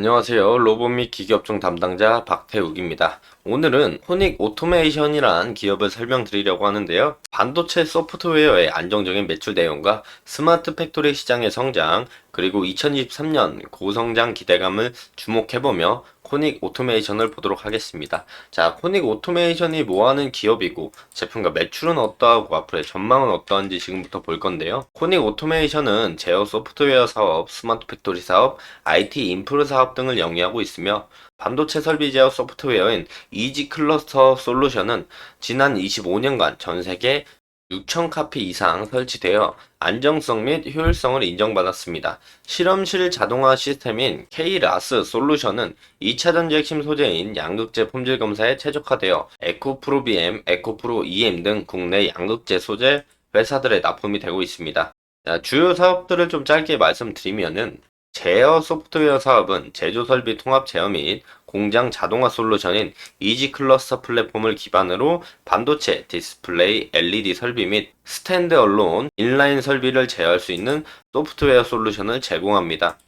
안녕하세요. 로봇 및 기기업종 담당자 박태욱입니다. 오늘은 호닉 오토메이션이란 기업을 설명드리려고 하는데요. 반도체 소프트웨어의 안정적인 매출 내용과 스마트 팩토리 시장의 성장, 그리고 2023년 고성장 기대감을 주목해보며 코닉 오토메이션을 보도록 하겠습니다. 자, 코닉 오토메이션이 뭐하는 기업이고 제품과 매출은 어떠하고 앞으로의 전망은 어떠한지 지금부터 볼 건데요. 코닉 오토메이션은 제어 소프트웨어 사업, 스마트 팩토리 사업, IT 인프라 사업 등을 영위하고 있으며 반도체 설비 제어 소프트웨어인 이지 클러스터 솔루션은 지난 25년간 전 세계 6,000카피 이상 설치되어 안정성 및 효율성을 인정받았습니다. 실험실 자동화 시스템인 K-라스 솔루션은 2차 전지 핵심 소재인 양극재 폼질 검사에 최적화되어 에코프로 BM, 에코프로 EM 등 국내 양극재 소재 회사들에 납품이 되고 있습니다. 자, 주요 사업들을 좀 짧게 말씀드리면은 제어 소프트웨어 사업은 제조 설비 통합 제어 및 공장 자동화 솔루션인 이지 클러스터 플랫폼을 기반으로 반도체, 디스플레이, LED 설비 및 스탠드 얼론, 인라인 설비를 제어할 수 있는 소프트웨어 솔루션을 제공합니다.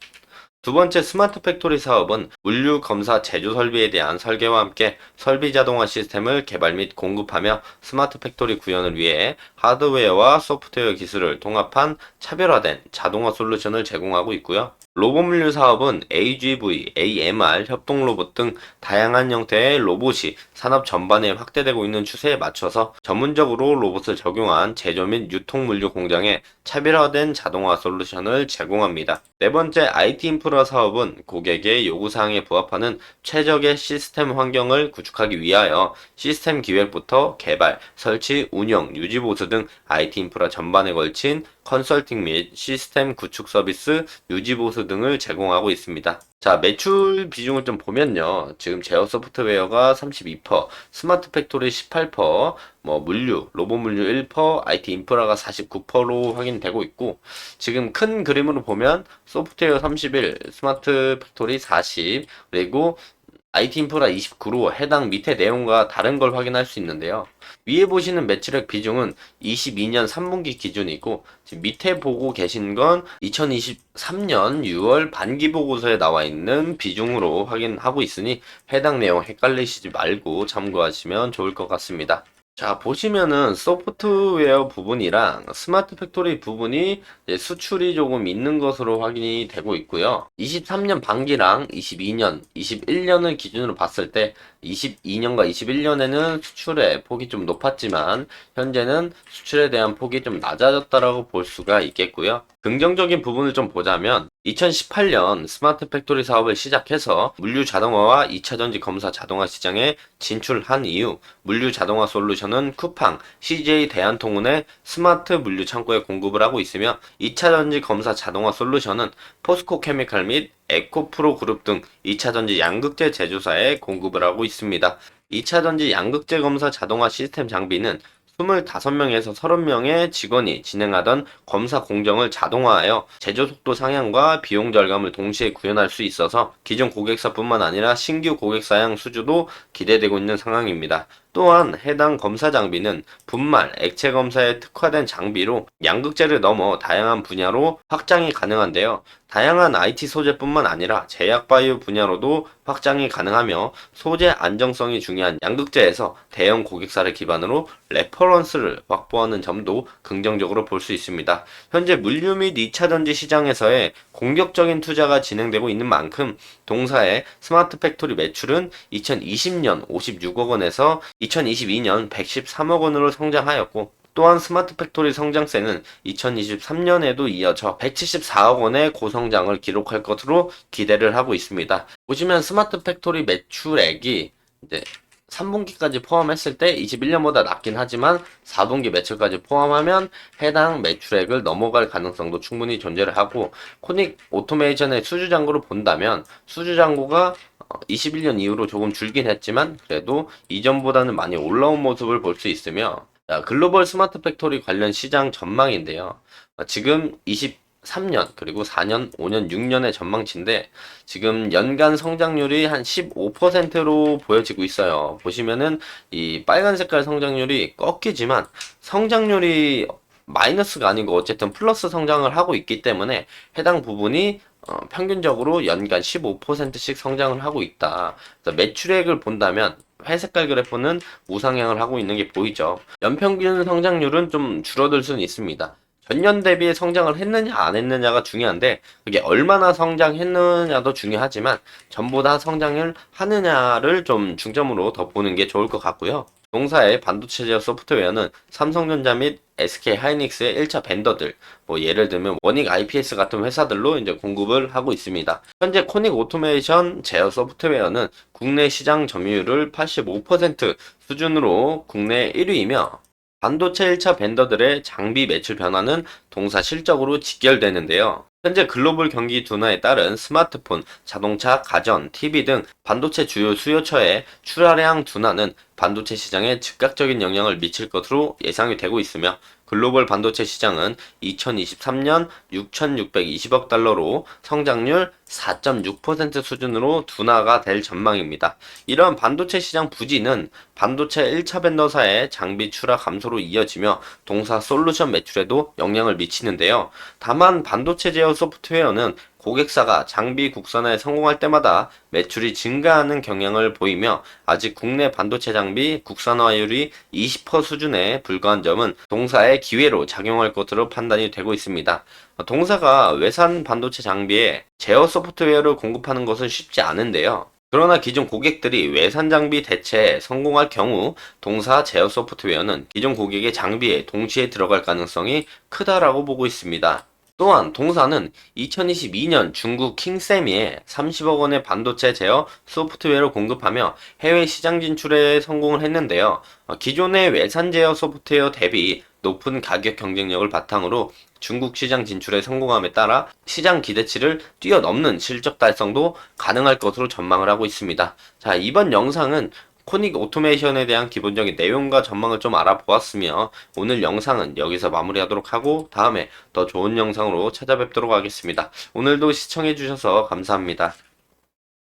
두 번째 스마트 팩토리 사업은 물류 검사 제조 설비에 대한 설계와 함께 설비 자동화 시스템을 개발 및 공급하며 스마트 팩토리 구현을 위해 하드웨어와 소프트웨어 기술을 통합한 차별화된 자동화 솔루션을 제공하고 있고요. 로봇 물류 사업은 AGV, AMR, 협동 로봇 등 다양한 형태의 로봇이 산업 전반에 확대되고 있는 추세에 맞춰서 전문적으로 로봇을 적용한 제조 및 유통 물류 공장에 차별화된 자동화 솔루션을 제공합니다. 네 번째 IT 인프라 사업은 고객의 요구사항에 부합하는 최적의 시스템 환경을 구축하기 위하여 시스템 기획부터 개발, 설치, 운영, 유지 보수 등 IT 인프라 전반에 걸친 컨설팅 및 시스템 구축 서비스, 유지 보수 등을 제공하고 있습니다. 자, 매출 비중을 좀 보면요. 지금 제어 소프트웨어가 32%, 스마트 팩토리 18%, 뭐 물류, 로봇 물류 1%, IT 인프라가 49%로 확인되고 있고 지금 큰 그림으로 보면 소프트웨어 31, 스마트 팩토리 40, 그리고 IT 인프라 29로 해당 밑에 내용과 다른 걸 확인할 수 있는데요. 위에 보시는 매출액 비중은 22년 3분기 기준이고 지금 밑에 보고 계신 건 2023년 6월 반기 보고서에 나와 있는 비중으로 확인하고 있으니 해당 내용 헷갈리시지 말고 참고하시면 좋을 것 같습니다. 자, 보시면은 소프트웨어 부분이랑 스마트 팩토리 부분이 수출이 조금 있는 것으로 확인이 되고 있고요. 23년 반기랑 22년, 21년을 기준으로 봤을 때 22년과 21년에는 수출의 폭이 좀 높았지만 현재는 수출에 대한 폭이 좀 낮아졌다라고 볼 수가 있겠고요. 긍정적인 부분을 좀 보자면 2018년 스마트 팩토리 사업을 시작해서 물류 자동화와 2차 전지 검사 자동화 시장에 진출한 이후 물류 자동화 솔루션은 쿠팡, CJ 대한통운의 스마트 물류 창고에 공급을 하고 있으며 2차 전지 검사 자동화 솔루션은 포스코 케미칼 및 에코프로 그룹 등 2차 전지 양극재 제조사에 공급을 하고 있습니다. 2차 전지 양극재 검사 자동화 시스템 장비는 25명에서 30명의 직원이 진행하던 검사 공정을 자동화하여 제조 속도 상향과 비용 절감을 동시에 구현할 수 있어서 기존 고객사뿐만 아니라 신규 고객사양 수주도 기대되고 있는 상황입니다. 또한 해당 검사 장비는 분말, 액체 검사에 특화된 장비로 양극재를 넘어 다양한 분야로 확장이 가능한데요. 다양한 IT 소재뿐만 아니라 제약 바이오 분야로도 확장이 가능하며 소재 안정성이 중요한 양극재에서 대형 고객사를 기반으로 레퍼런스를 확보하는 점도 긍정적으로 볼 수 있습니다. 현재 물류 및 2차 전지 시장에서의 공격적인 투자가 진행되고 있는 만큼 동사의 스마트 팩토리 매출은 2020년 56억 원에서 2022년 113억 원으로 성장하였고 또한 스마트 팩토리 성장세는 2023년에도 이어져 174억 원의 고성장을 기록할 것으로 기대를 하고 있습니다. 보시면 스마트 팩토리 매출액이 이제 3분기까지 포함했을 때 21년보다 낮긴 하지만 4분기 매출까지 포함하면 해당 매출액을 넘어갈 가능성도 충분히 존재를 하고 코닉 오토메이션의 수주 잔고를 본다면 수주 잔고가 21년 이후로 조금 줄긴 했지만 그래도 이전보다는 많이 올라온 모습을 볼 수 있으며 자, 글로벌 스마트 팩토리 관련 시장 전망인데요. 지금 23년 그리고 4년, 5년, 6년의 전망치인데 지금 연간 성장률이 한 15%로 보여지고 있어요. 보시면은 이 빨간 색깔 성장률이 꺾이지만 성장률이 마이너스가 아니고 어쨌든 플러스 성장을 하고 있기 때문에 해당 부분이 어, 평균적으로 연간 15%씩 성장을 하고 있다. 매출액을 본다면 회색깔 그래프는 우상향을 하고 있는 게 보이죠. 연평균 성장률은 좀 줄어들 수는 있습니다. 전년 대비에 성장을 했느냐 안 했느냐가 중요한데 그게 얼마나 성장했느냐도 중요하지만 전부 다 성장을 하느냐를 좀 중점으로 더 보는 게 좋을 것 같고요. 동사의 반도체 제어 소프트웨어는 삼성전자 및 SK 하이닉스의 1차 벤더들, 뭐 예를 들면 원익 IPS 같은 회사들로 이제 공급을 하고 있습니다. 현재 코닉 오토메이션 제어 소프트웨어는 국내 시장 점유율을 85% 수준으로 국내 1위이며 반도체 1차 벤더들의 장비 매출 변화는 동사 실적으로 직결되는데요. 현재 글로벌 경기 둔화에 따른 스마트폰, 자동차, 가전, TV 등 반도체 주요 수요처의 출하량 둔화는 반도체 시장에 즉각적인 영향을 미칠 것으로 예상이 되고 있으며 글로벌 반도체 시장은 2023년 6,620억 달러로 성장률 4.6% 수준으로 둔화가 될 전망입니다. 이런 반도체 시장 부진은 반도체 1차 벤더사의 장비 출하 감소로 이어지며 동사 솔루션 매출에도 영향을 미치는데요. 다만 반도체 제어 소프트웨어는 고객사가 장비 국산화에 성공할 때마다 매출이 증가하는 경향을 보이며 아직 국내 반도체 장비 국산화율이 20% 수준에 불과한 점은 동사의 기회로 작용할 것으로 판단이 되고 있습니다. 동사가 외산 반도체 장비에 제어 소프트웨어를 공급하는 것은 쉽지 않은데요. 그러나 기존 고객들이 외산 장비 대체에 성공할 경우 동사 제어 소프트웨어는 기존 고객의 장비에 동시에 들어갈 가능성이 크다라고 보고 있습니다. 또한 동사는 2022년 중국 킹세미에 30억 원의 반도체 제어 소프트웨어를 공급하며 해외 시장 진출에 성공을 했는데요. 어, 기존의 외산 제어 소프트웨어 대비 높은 가격 경쟁력을 바탕으로 중국 시장 진출에 성공함에 따라 시장 기대치를 뛰어넘는 실적 달성도 가능할 것으로 전망을 하고 있습니다. 자, 이번 영상은 코닉 오토메이션에 대한 기본적인 내용과 전망을 좀 알아보았으며 오늘 영상은 여기서 마무리하도록 하고 다음에 더 좋은 영상으로 찾아뵙도록 하겠습니다. 오늘도 시청해주셔서 감사합니다.